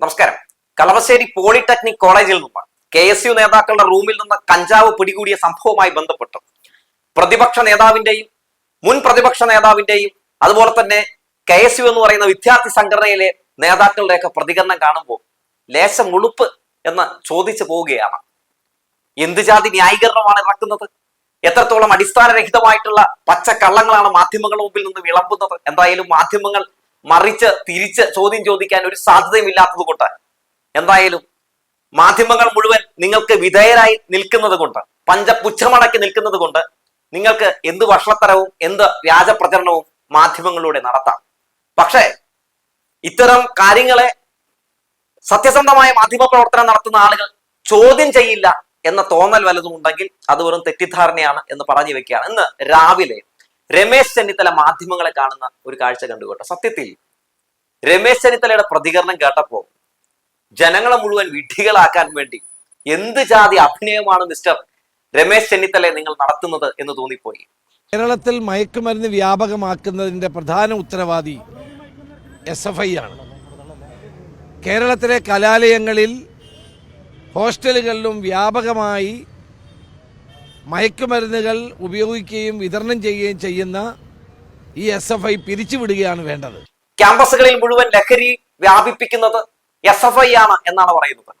നമസ്കാരം. കളമശ്ശേരി പോളിടെക്നിക് കോളേജിൽ നിന്ന് കെ എസ് യു നേതാക്കളുടെ റൂമിൽ നിന്ന് കഞ്ചാവ് പിടികൂടിയ സംഭവവുമായി ബന്ധപ്പെട്ട്. പ്രതിപക്ഷ നേതാവിന്റെയും മുൻ പ്രതിപക്ഷ നേതാവിന്റെയും അതുപോലെ തന്നെ കെ എസ് യു എന്ന് പറയുന്ന വിദ്യാർത്ഥി സംഘടനയിലെ നേതാക്കളുടെയൊക്കെ പ്രതികരണം കാണുമ്പോൾ ലേശം ഉളുപ്പ് എന്ന് ചോദിച്ചു പോവുകയാണ്. എന്ത് ജാതി ന്യായീകരണമാണ് ഇറക്കുന്നത് എത്രത്തോളം അടിസ്ഥാനരഹിതമായിട്ടുള്ള പച്ചക്കള്ളങ്ങളാണ് മാധ്യമങ്ങളുടെ മുമ്പിൽ നിന്ന് വിളമ്പുന്നത്? എന്തായാലും മാധ്യമങ്ങൾ മറിച്ച് തിരിച്ച് ചോദ്യം ചോദിക്കാൻ ഒരു സാധ്യതയും ഇല്ലാത്തത് കൊണ്ട് എന്തായാലും മാധ്യമങ്ങൾ മുഴുവൻ നിങ്ങൾക്ക് വിധേയരായി നിൽക്കുന്നത് കൊണ്ട് പഞ്ചപുച്ഛമടക്കി നിൽക്കുന്നത് കൊണ്ട് നിങ്ങൾക്ക് എന്ത് വഷളത്തരവും എന്ത് വ്യാജ പ്രചരണവും മാധ്യമങ്ങളിലൂടെ നടത്താം. പക്ഷേ ഇത്തരം കാര്യങ്ങളെ സത്യസന്ധമായ മാധ്യമ പ്രവർത്തനം നടത്തുന്ന ആളുകൾ ചോദ്യം ചെയ്യില്ല എന്ന തോന്നൽ വല്ലതും ഉണ്ടെങ്കിൽ അത് വെറും തെറ്റിദ്ധാരണയാണ് എന്ന് പറഞ്ഞു വെക്കുകയാണ്. ഇന്ന് രാവിലെ രമേശ് ചെന്നിത്തല മാധ്യമങ്ങളെ കാണുന്ന ഒരു കാഴ്ച കണ്ടുകോട്ടെ? സത്യത്തിൽ. രമേശ് ചെന്നിത്തലയുടെ പ്രതികരണം കേട്ടപ്പോ ജനങ്ങളെ മുഴുവൻ വിഡ്ഢികളാക്കാൻ വേണ്ടി എന്ത് ജാതി അഭിനയമാണ് മിസ്റ്റർ രമേശ് ചെന്നിത്തലയെ നിങ്ങൾ നടത്തുന്നത് എന്ന് തോന്നിപ്പോയി. കേരളത്തിൽ മയക്കുമരുന്ന് വ്യാപകമാക്കുന്നതിന്റെ പ്രധാന ഉത്തരവാദി എസ് എഫ് ഐ ആണ്. കേരളത്തിലെ കലാലയങ്ങളിൽ ഹോസ്റ്റലുകളിലും വ്യാപകമായി മയക്കുമരുന്നുകൾ ഉപയോഗിക്കുകയും വിതരണം ചെയ്യുകയും ചെയ്യുന്ന ഈ എസ് എഫ് ഐ പിരിച്ചുവിടുകയാണ് വേണ്ടത്. ക്യാമ്പസുകളിൽ മുഴുവൻ ലഹരി വ്യാപിപ്പിക്കുന്നത് എസ് എഫ് ഐ ആണ് എന്നാണ് പറയുന്നത്.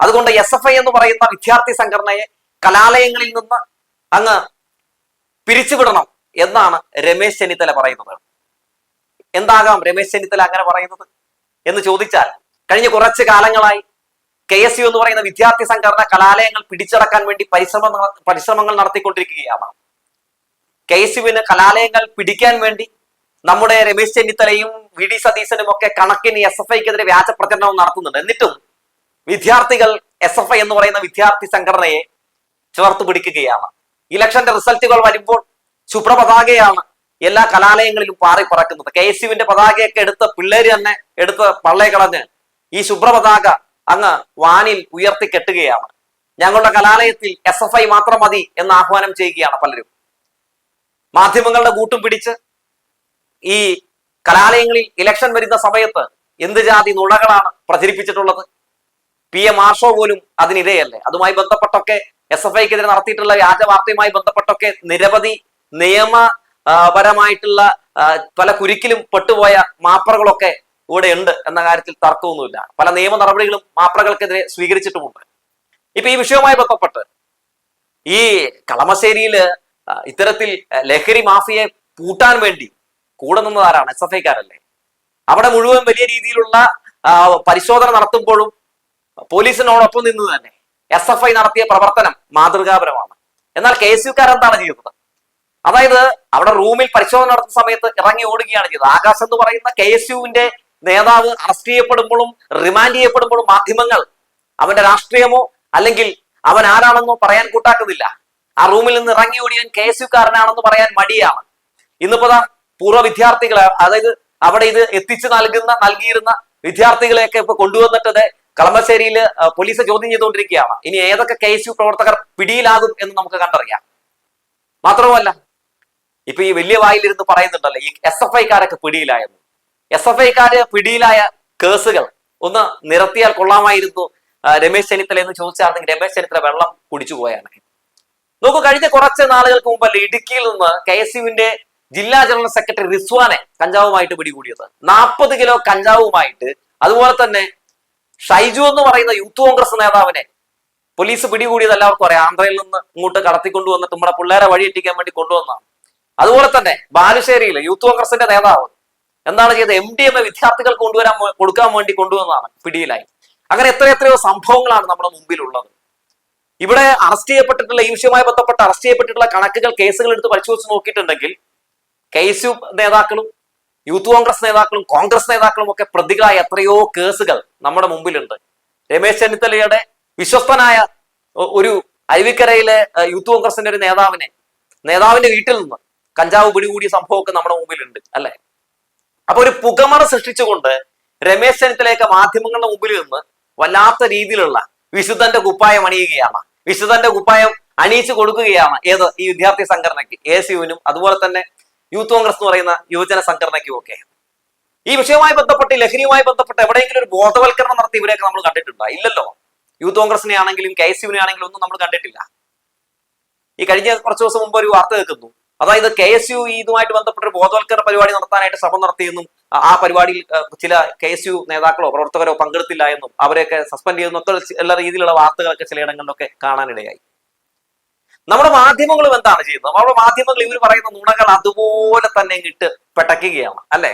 അതുകൊണ്ട് എസ് എഫ് ഐ എന്ന് പറയുന്ന വിദ്യാർത്ഥി സംഘടനയെ കലാലയങ്ങളിൽ നിന്ന് അങ്ങ് പിരിച്ചുവിടണം എന്നാണ് രമേശ് ചെന്നിത്തല പറയുന്നത്. എന്താകാം രമേശ് ചെന്നിത്തല അങ്ങനെ പറയുന്നത് എന്ന് ചോദിച്ചാൽ കഴിഞ്ഞ കുറച്ച് കാലങ്ങളായി കെ എസ് യു എന്ന് പറയുന്ന വിദ്യാർത്ഥി സംഘടന കലാലയങ്ങൾ പിടിച്ചടക്കാൻ വേണ്ടി പരിശ്രമം പരിശ്രമങ്ങൾ നടത്തിക്കൊണ്ടിരിക്കുകയാണ്. കെ എസ് യുവിന് കലാലയങ്ങൾ പിടിക്കാൻ വേണ്ടി നമ്മുടെ രമേശ് ചെന്നിത്തലയും വി ഡി സതീശനും ഒക്കെ കണക്കിന് എസ് എഫ് ഐക്കെതിരെ വ്യാജ പ്രചരണവും നടത്തുന്നുണ്ട്. എന്നിട്ടും വിദ്യാർത്ഥികൾ എസ് എഫ് ഐ എന്ന് പറയുന്ന വിദ്യാർത്ഥി സംഘടനയെ ചേർത്ത് പിടിക്കുകയാണ്. ഇലക്ഷന്റെ റിസൾട്ടുകൾ വരുമ്പോൾ ശുഭ്രപതാകയാണ് എല്ലാ കലാലയങ്ങളിലും പാറി പറക്കുന്നത്. കെ എസ് യുവിന്റെ പതാകയൊക്കെ എടുത്ത് പിള്ളേര് തന്നെ എടുത്ത് പള്ളേ കളഞ്ഞ് ഈ ശുഭ്രപതാക അങ്ങ് വാനിൽ ഉയർത്തി കെട്ടുകയാണ്. ഞങ്ങളുടെ കലാലയത്തിൽ എസ് എഫ് ഐ മാത്രം മതി എന്ന് ആഹ്വാനം ചെയ്യുകയാണ് പലരും. മാധ്യമങ്ങളുടെ കൂട്ടും പിടിച്ച് ഈ കലാലയങ്ങളിൽ ഇലക്ഷൻ വരുന്ന സമയത്ത് എന്ത് ജാതി നുണകളാണ് പ്രചരിപ്പിച്ചിട്ടുള്ളത്? പി എം മാർഷോ പോലും അതിനിരയല്ലേ? അതുമായി ബന്ധപ്പെട്ടൊക്കെ എസ് എഫ് ഐക്കെതിരെ നടത്തിയിട്ടുള്ള വ്യാജ വാർത്തയുമായി ബന്ധപ്പെട്ടൊക്കെ നിരവധി നിയമ ആ, പരമായിട്ടുള്ള ആ, പല കുരുക്കിലും പെട്ടുപോയ മാപ്രകളൊക്കെ ഇവിടെ ഉണ്ട് എന്ന കാര്യത്തിൽ തർക്കമൊന്നുമില്ല. പല നിയമ നടപടികളും മാപ്രകൾക്കെതിരെ സ്വീകരിച്ചിട്ടുമുണ്ട്. ഇപ്പൊ ഈ വിഷയവുമായി ബന്ധപ്പെട്ട് ഈ കളമശ്ശേരിയിൽ ഇത്തരത്തിൽ ലഹരി മാഫിയെ പൂട്ടാൻ വേണ്ടി കൂടെ നിന്നതാരാണ്? S F ഐക്കാരല്ലേ. അവിടെ മുഴുവൻ വലിയ രീതിയിലുള്ള പരിശോധന നടത്തുമ്പോഴും പോലീസിനോടൊപ്പം നിന്ന് തന്നെ എസ് എഫ് ഐ നടത്തിയ പ്രവർത്തനം മാതൃകാപരമാണ്. എന്നാൽ കെ എസ് യുക്കാരെന്താണ് ചെയ്യുന്നത്? അതായത് അവിടെ റൂമിൽ പരിശോധന നടത്തുന്ന സമയത്ത് ഇറങ്ങി ഓടുകയാണ് ചെയ്തത്. ആകാശ് എന്ന് പറയുന്ന കെ എസ് യുവിന്റെ നേതാവ് അറസ്റ്റ് ചെയ്യപ്പെടുമ്പോഴും റിമാൻഡ് ചെയ്യപ്പെടുമ്പോഴും മാധ്യമങ്ങൾ അവന്റെ രാഷ്ട്രീയമോ അല്ലെങ്കിൽ അവൻ ആരാണെന്നോ പറയാൻ കൂട്ടാക്കുന്നില്ല. ആ റൂമിൽ നിന്ന് ഇറങ്ങി ഓടിയാൻ കെ എസ് യുക്കാരനാണെന്ന് പറയാൻ മടിയാണ്. ഇന്നിപ്പോ പൂർവ വിദ്യാർത്ഥികളെ അതായത് അവിടെ ഇത് എത്തിച്ചു നൽകുന്ന നൽകിയിരുന്ന വിദ്യാർത്ഥികളെയൊക്കെ ഇപ്പൊ കൊണ്ടുവന്നിട്ടത് കളമശ്ശേരിയിൽ പോലീസ് ചോദ്യം ചെയ്തുകൊണ്ടിരിക്കുകയാണ്. ഇനി ഏതൊക്കെ കെ എസ് യു പ്രവർത്തകർ പിടിയിലാകും എന്ന് നമുക്ക് കണ്ടറിയാം. മാത്രവുമല്ല ഇപ്പൊ ഈ വലിയ വായിലിരുന്ന് പറയുന്നുണ്ടല്ലോ ഈ എസ് എഫ് ഐക്കാരൊക്കെ പിടിയിലായെന്ന്. എസ് എഫ് ഐക്കാര് പിടിയിലായ കേസുകൾ ഒന്ന് നിരത്തിയാൽ കൊള്ളാമായിരുന്നു. രമേശ് ചെന്നിത്തല എന്ന് ചോദിച്ചായിരുന്നെങ്കിൽ രമേശ് ചെന്നിത്തല വെള്ളം കുടിച്ചു പോയാണ്. നോക്കൂ കഴിഞ്ഞ കുറച്ച് നാളുകൾക്ക് മുമ്പല്ല ഇടുക്കിയിൽ നിന്ന് കെ എസ് യുവിന്റെ ജില്ലാ ജനറൽ സെക്രട്ടറി റിസ്വാനെ കഞ്ചാവുമായിട്ട് പിടികൂടിയത്. നാൽപ്പത് കിലോ കഞ്ചാവുമായിട്ട് അതുപോലെ തന്നെ ഷൈജു എന്ന് പറയുന്ന യൂത്ത് കോൺഗ്രസ് നേതാവിനെ പോലീസ് പിടികൂടിയത് എല്ലാവർക്കും അറിയാം. ആന്ധ്രയിൽ നിന്ന് ഇങ്ങോട്ട് കടത്തിക്കൊണ്ടുവന്നിട്ട് നമ്മുടെ പിള്ളേരെ വഴിയെത്തിക്കാൻ വേണ്ടി കൊണ്ടുവന്നതാണ്. അതുപോലെ തന്നെ ബാലുശ്ശേരിയിൽ യൂത്ത് കോൺഗ്രസിന്റെ നേതാവ് എന്താണ് ചെയ്തത്? എം ഡി എം എ വിദ്യാർത്ഥികൾക്ക് കൊണ്ടുവരാൻ കൊടുക്കാൻ വേണ്ടി കൊണ്ടുവന്നതാണ് പിടിയിലായി. അങ്ങനെ എത്ര എത്രയോ സംഭവങ്ങളാണ് നമ്മുടെ മുമ്പിലുള്ളത്. ഇവിടെ അറസ്റ്റ് ചെയ്യപ്പെട്ടിട്ടുള്ള ഈ വിഷയവുമായി ബന്ധപ്പെട്ട് അറസ്റ്റ് ചെയ്യപ്പെട്ടിട്ടുള്ള കണക്കുകൾ കേസുകൾ എടുത്ത് പരിശോധിച്ച് നോക്കിയിട്ടുണ്ടെങ്കിൽ കെ എസ് യു നേതാക്കളും യൂത്ത് കോൺഗ്രസ് നേതാക്കളും കോൺഗ്രസ് നേതാക്കളും ഒക്കെ പ്രതികളായ എത്രയോ കേസുകൾ നമ്മുടെ മുമ്പിലുണ്ട്. രമേശ് ചെന്നിത്തലയുടെ വിശ്വസ്തനായ ഒരു അരുവിക്കരയിലെ യൂത്ത് കോൺഗ്രസിന്റെ ഒരു നേതാവിനെ നേതാവിന്റെ വീട്ടിൽ നിന്ന് കഞ്ചാവ് പിടികൂടിയ സംഭവമൊക്കെ നമ്മുടെ മുമ്പിലുണ്ട് അല്ലെ? അപ്പൊ ഒരു പുകമറ സൃഷ്ടിച്ചുകൊണ്ട് രമേശ് ചെന്നിത്തലയൊക്കെ മാധ്യമങ്ങളുടെ മുമ്പിൽ നിന്ന് വല്ലാത്ത രീതിയിലുള്ള വിശുദ്ധന്റെ കുപ്പായം അണിയുകയാണ്. വിശുദ്ധന്റെ കുപ്പായം അണിയിച്ചു കൊടുക്കുകയാണ് ഏത്? ഈ വിദ്യാർത്ഥി സംഘടനയ്ക്ക് എ സി യുവിനും അതുപോലെ തന്നെ യൂത്ത് കോൺഗ്രസ് എന്ന് പറയുന്ന യുവജന സംഘടനയ്ക്കും ഒക്കെ. ഈ വിഷയവുമായി ബന്ധപ്പെട്ട് ലഹരിയുമായി ബന്ധപ്പെട്ട് എവിടെയെങ്കിലും ഒരു ബോധവൽക്കരണം നടത്തി ഇവരെയൊക്കെ നമ്മൾ കണ്ടിട്ടുണ്ടോ? ഇല്ലല്ലോ. യൂത്ത് കോൺഗ്രസിനെ ആണെങ്കിലും കെ എസ് യുവിനെ ആണെങ്കിലും ഒന്നും നമ്മൾ കണ്ടിട്ടില്ല. ഈ കഴിഞ്ഞ കുറച്ച് ദിവസം മുമ്പ് ഒരു വാർത്ത കേൾക്കുന്നു. അതായത് കെ എസ് യു ഇതുമായിട്ട് ബന്ധപ്പെട്ട ഒരു ബോധവൽക്കരണ പരിപാടി നടത്താനായിട്ട് ശ്രമം നടത്തിയെന്നും ആ- പരിപാടിയിൽ ചില കെ എസ് യു നേതാക്കളോ പ്രവർത്തകരോ പങ്കെടുത്തില്ല എന്നും അവരെയൊക്കെ സസ്പെൻഡ് ചെയ്യുന്നൊക്കെ എല്ലാ രീതിയിലുള്ള വാർത്തകളൊക്കെ ചിലയിടങ്ങളിലൊക്കെ കാണാനിടയായി. നമ്മുടെ മാധ്യമങ്ങളും എന്താണ് ചെയ്യുന്നത്? നമ്മുടെ മാധ്യമങ്ങൾ ഇവർ പറയുന്ന നുണകൾ അതുപോലെ തന്നെ ഇങ്ങിട്ട് പെട്ടക്കുകയാണ് അല്ലെ?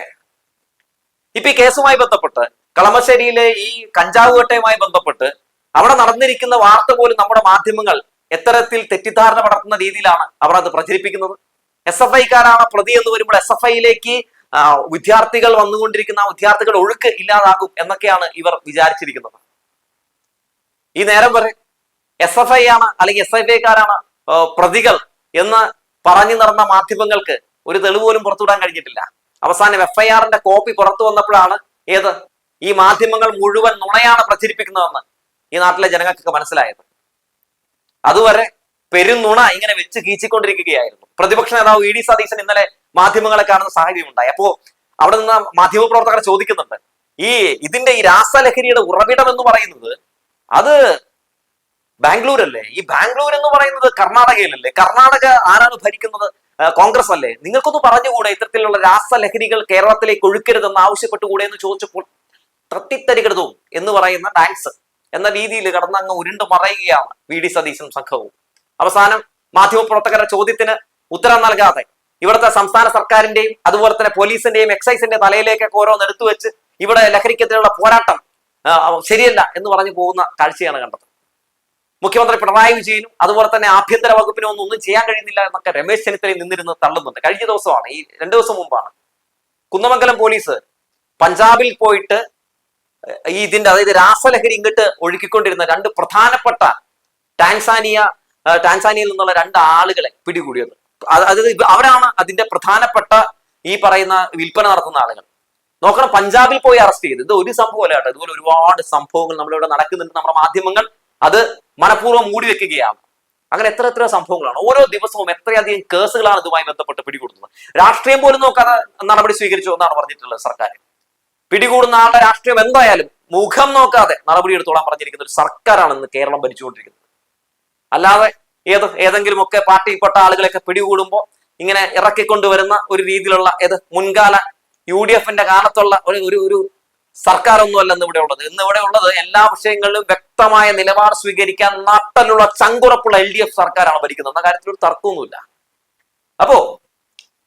ഇപ്പൊ ഈ കേസുമായി ബന്ധപ്പെട്ട് കളമശ്ശേരിയിലെ ഈ കഞ്ചാവ് വേട്ടയുമായി ബന്ധപ്പെട്ട് അവിടെ നടന്നിരിക്കുന്ന വാർത്ത പോലും നമ്മുടെ മാധ്യമങ്ങൾ എത്തരത്തിൽ തെറ്റിദ്ധാരണ പടർത്തുന്ന രീതിയിലാണ് അവർ അത് പ്രചരിപ്പിക്കുന്നത്. എസ് എഫ് ഐക്കാരാണ് പ്രതി എന്ന് വരുമ്പോൾ എസ് എഫ് ഐയിലേക്ക് വിദ്യാർത്ഥികൾ വന്നുകൊണ്ടിരിക്കുന്ന ആ വിദ്യാർത്ഥികളുടെ ഒഴുക്ക് ഇല്ലാതാകും എന്നൊക്കെയാണ് ഇവർ വിചാരിച്ചിരിക്കുന്നത്. ഈ നേരം വരെ എസ് എഫ് ഐ ആണ് അല്ലെങ്കിൽ എസ് എഫ് ഐക്കാരാണ് പ്രതികൾ എന്ന് പറഞ്ഞു നടന്ന മാധ്യമങ്ങൾക്ക് ഒരു തെളിവ് പോലും പുറത്തുവിടാൻ കഴിഞ്ഞിട്ടില്ല. അവസാനം എഫ് ഐ ആറിന്റെ കോപ്പി പുറത്തു വന്നപ്പോഴാണ് ഏത്? ഈ മാധ്യമങ്ങൾ മുഴുവൻ നുണയാണ് പ്രചരിപ്പിക്കുന്നതെന്ന് ഈ നാട്ടിലെ ജനങ്ങൾക്കൊക്കെ മനസ്സിലായത്. അതുവരെ പെരുന്നുണ ഇങ്ങനെ വെച്ച് കീച്ചിക്കൊണ്ടിരിക്കുകയായിരുന്നു. പ്രതിപക്ഷ നേതാവ് ഇ ഡി സതീശൻ ഇന്നലെ മാധ്യമങ്ങളെ കാണുന്ന സാഹചര്യം ഉണ്ടായി അപ്പോ അവിടെ നിന്ന് മാധ്യമപ്രവർത്തകർ ചോദിക്കുന്നുണ്ട്. ഈ ഇതിന്റെ ഈ രാസലഹരിയുടെ ഉറവിടം എന്ന് പറയുന്നത് അത് ബാംഗ്ലൂർ അല്ലേ ഈ ബാംഗ്ലൂർ എന്ന് പറയുന്നത് കർണാടകയിലല്ലേ? കർണാടക ആരാണ് ഭരിക്കുന്നത്? കോൺഗ്രസ് അല്ലേ നിങ്ങൾക്കൊന്ന് പറഞ്ഞുകൂടെ ഇത്തരത്തിലുള്ള രാസലഹരികൾ കേരളത്തിലേക്ക് ഒഴുക്കരുതെന്ന് ആവശ്യപ്പെട്ടുകൂടെ എന്ന് ചോദിച്ചപ്പോൾ തത്തിത്തരികൃതവും എന്ന് പറയുന്ന ഡാൻസ് എന്ന രീതിയിൽ കടന്നങ്ങ് ഉരുണ്ട് മറയുകയാണ് വി ഡി സതീശൻ സംഘവും. അവസാനം മാധ്യമപ്രവർത്തകരുടെ ചോദ്യത്തിന് ഉത്തരം നൽകാതെ ഇവിടുത്തെ സംസ്ഥാന സർക്കാരിന്റെയും അതുപോലെ തന്നെ പോലീസിന്റെയും എക്സൈസിന്റെ തലയിലേക്കൊക്കെ ഓരോന്ന് എടുത്തു വെച്ച് ഇവിടെ ലഹരിക്കെതിരെയുള്ള പോരാട്ടം ശരിയല്ല എന്ന് പറഞ്ഞു പോകുന്ന കാഴ്ചയാണ് കണ്ടത്. മുഖ്യമന്ത്രി പിണറായി വിജയനും അതുപോലെ തന്നെ ആഭ്യന്തര വകുപ്പിനും ഒന്നും ഒന്നും ചെയ്യാൻ കഴിയുന്നില്ല എന്നൊക്കെ രമേശ് ചെന്നിത്തലയിൽ നിന്നിരുന്ന് തള്ളുന്നുണ്ട്. കഴിഞ്ഞ ദിവസമാണ് ഈ രണ്ടു ദിവസം മുമ്പാണ്. കുന്നമംഗലം പോലീസ് പഞ്ചാബിൽ പോയിട്ട് ഈ ഇതിന്റെ അതായത് രാസലഹരി ഇങ്ങോട്ട് ഒഴുക്കിക്കൊണ്ടിരുന്ന രണ്ട് പ്രധാനപ്പെട്ട ടാൻസാനിയ ടാൻസാനിയയിൽ നിന്നുള്ള രണ്ട് ആളുകളെ പിടികൂടിയത്. അത് അതായത് അവരാണ് അതിന്റെ പ്രധാനപ്പെട്ട ഈ പറയുന്ന വിൽപ്പന നടത്തുന്ന ആളുകൾ. നോക്കണം പഞ്ചാബിൽ പോയി അറസ്റ്റ് ചെയ്ത്. ഇത് ഒരു സംഭവമല്ല കേട്ടോ. ഇതുപോലെ ഒരുപാട് സംഭവങ്ങൾ നമ്മളിവിടെ നടക്കുന്നുണ്ട്. നമ്മുടെ മാധ്യമങ്ങൾ അത് മനഃപൂർവം മൂടി വെക്കുകയാണ്. അങ്ങനെ എത്ര എത്ര സംഭവങ്ങളാണ്. ഓരോ ദിവസവും എത്രയധികം കേസുകളാണ് ഇതുമായി ബന്ധപ്പെട്ട് പിടികൂടുന്നത്. രാഷ്ട്രീയം പോലും നോക്കാതെ നടപടി സ്വീകരിച്ചു എന്നാണ് പറഞ്ഞിട്ടുള്ളത് സർക്കാർ. പിടികൂടുന്ന ആളുടെ രാഷ്ട്രീയം എന്തായാലും മുഖം നോക്കാതെ നടപടി എടുത്തോളാൻ പറഞ്ഞിരിക്കുന്ന ഒരു സർക്കാരാണ് ഇന്ന് കേരളം ഭരിച്ചുകൊണ്ടിരിക്കുന്നത്. അല്ലാതെ ഏത് ഏതെങ്കിലുമൊക്കെ പാർട്ടിയിൽപ്പെട്ട ആളുകളെയൊക്കെ പിടികൂടുമ്പോൾ ഇങ്ങനെ ഇറക്കിക്കൊണ്ടുവരുന്ന ഒരു രീതിയിലുള്ള ഏത് മുൻകാല യു ഡി എഫിന്റെ കാലത്തുള്ള ഒരു ഒരു ഒരു സർക്കാരൊന്നുമല്ല ഇന്ന് ഇവിടെ ഉള്ളത്. ഇന്ന് ഇവിടെ ഉള്ളത് എല്ലാ വിഷയങ്ങളിലും വ്യക്തമായ നിലപാട് സ്വീകരിക്കാൻ നട്ടലുള്ള ചങ്കുറപ്പുള്ള എൽ ഡി എഫ് സർക്കാരാണ് ഭരിക്കുന്നത്. എന്ന കാര്യത്തിൽ ഒരു തർക്കമൊന്നുമില്ല. അപ്പോ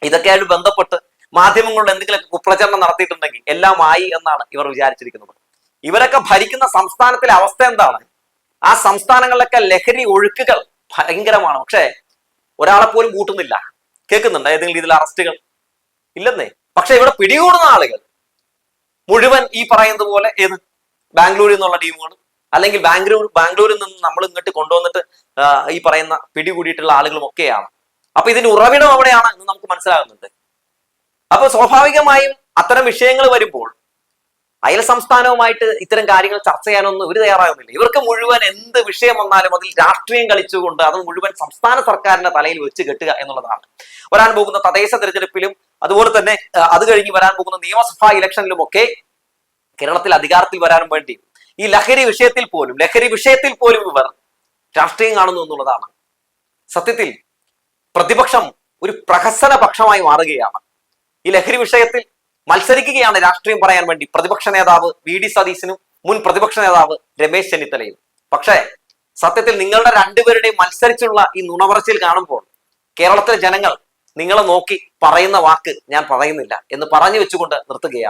ഇതൊക്കെയായിട്ട് ബന്ധപ്പെട്ട് മാധ്യമങ്ങളുടെ എന്തെങ്കിലുമൊക്കെ കുപ്രചരണം നടത്തിയിട്ടുണ്ടെങ്കിൽ എല്ലാം ആയി എന്നാണ് ഇവർ വിചാരിച്ചിരിക്കുന്നത്. ഇവരൊക്കെ ഭരിക്കുന്ന സംസ്ഥാനത്തിലെ അവസ്ഥ എന്താണ്? ആ സംസ്ഥാനങ്ങളിലൊക്കെ ലഹരി ഒഴുക്കുകൾ ഭയങ്കരമാണ്. പക്ഷേ ഒരാളെ പോലും കൂട്ടുന്നില്ല. കേൾക്കുന്നുണ്ട്? ഏതെങ്കിലും രീതിയിൽ അറസ്റ്റുകൾ? ഇല്ലെന്നേ? പക്ഷെ ഇവിടെ പിടികൂടുന്ന ആളുകൾ. മുഴുവൻ ഈ പറയുന്നത് പോലെ ഏത്? ബാംഗ്ലൂരിൽ നിന്നുള്ള ടീമുകൾ. അല്ലെങ്കിൽ ബാംഗ്ലൂർ ബാംഗ്ലൂരിൽ നിന്ന് നമ്മൾ ഇങ്ങോട്ട് കൊണ്ടുവന്നിട്ട് ഈ പറയുന്ന പിടികൂടിയിട്ടുള്ള ആളുകളും ഒക്കെയാണ്. അപ്പൊ ഇതിന്റെ ഉറവിടം എവിടെയാണ് എന്ന് നമുക്ക് മനസ്സിലാകുന്നുണ്ട്. അപ്പൊ സ്വാഭാവികമായും അത്തരം വിഷയങ്ങൾ വരുമ്പോൾ അയൽ സംസ്ഥാനവുമായിട്ട് ഇത്തരം കാര്യങ്ങൾ ചർച്ച ചെയ്യാനൊന്നും ഇവർ തയ്യാറാകുന്നില്ല. ഇവർക്ക് മുഴുവൻ എന്ത് വിഷയം വന്നാലും അതിൽ രാഷ്ട്രീയം കളിച്ചുകൊണ്ട് അത് മുഴുവൻ സംസ്ഥാന സർക്കാരിന്റെ തലയിൽ വെച്ച് കെട്ടുക എന്നുള്ളതാണ്. വരാൻ പോകുന്ന തദ്ദേശ തെരഞ്ഞെടുപ്പിലും അതുപോലെ തന്നെ അത് കഴിഞ്ഞ് വരാൻ പോകുന്ന നിയമസഭാ ഇലക്ഷനിലും ഒക്കെ കേരളത്തിൽ അധികാരത്തിൽ വരാനും വേണ്ടി. ഈ ലഹരി വിഷയത്തിൽ പോലും ലഹരി വിഷയത്തിൽ പോലും ഇവർ രാഷ്ട്രീയം കാണുന്നു എന്നുള്ളതാണ്. സത്യത്തിൽ പ്രതിപക്ഷം ഒരു പ്രഹസന പക്ഷമായി മാറുകയാണ്. ഈ ലഹരി വിഷയത്തിൽ മത്സരിക്കുകയാണ് രാഷ്ട്രീയം പറയാൻ വേണ്ടി പ്രതിപക്ഷ നേതാവ് വി ഡി സതീശനും മുൻ പ്രതിപക്ഷ നേതാവ് രമേശ് ചെന്നിത്തലയും. പക്ഷേ സത്യത്തിൽ നിങ്ങളുടെ രണ്ടുപേരുടെയും മത്സരിച്ചുള്ള ഈ നുണപറച്ചിൽ കാണുമ്പോൾ കേരളത്തിലെ ജനങ്ങൾ നിങ്ങളെ നോക്കി പറയുന്ന വാക്ക് ഞാൻ പറയുന്നില്ല എന്ന് പറഞ്ഞു വെച്ചുകൊണ്ട് നിർത്തുകയാണ്.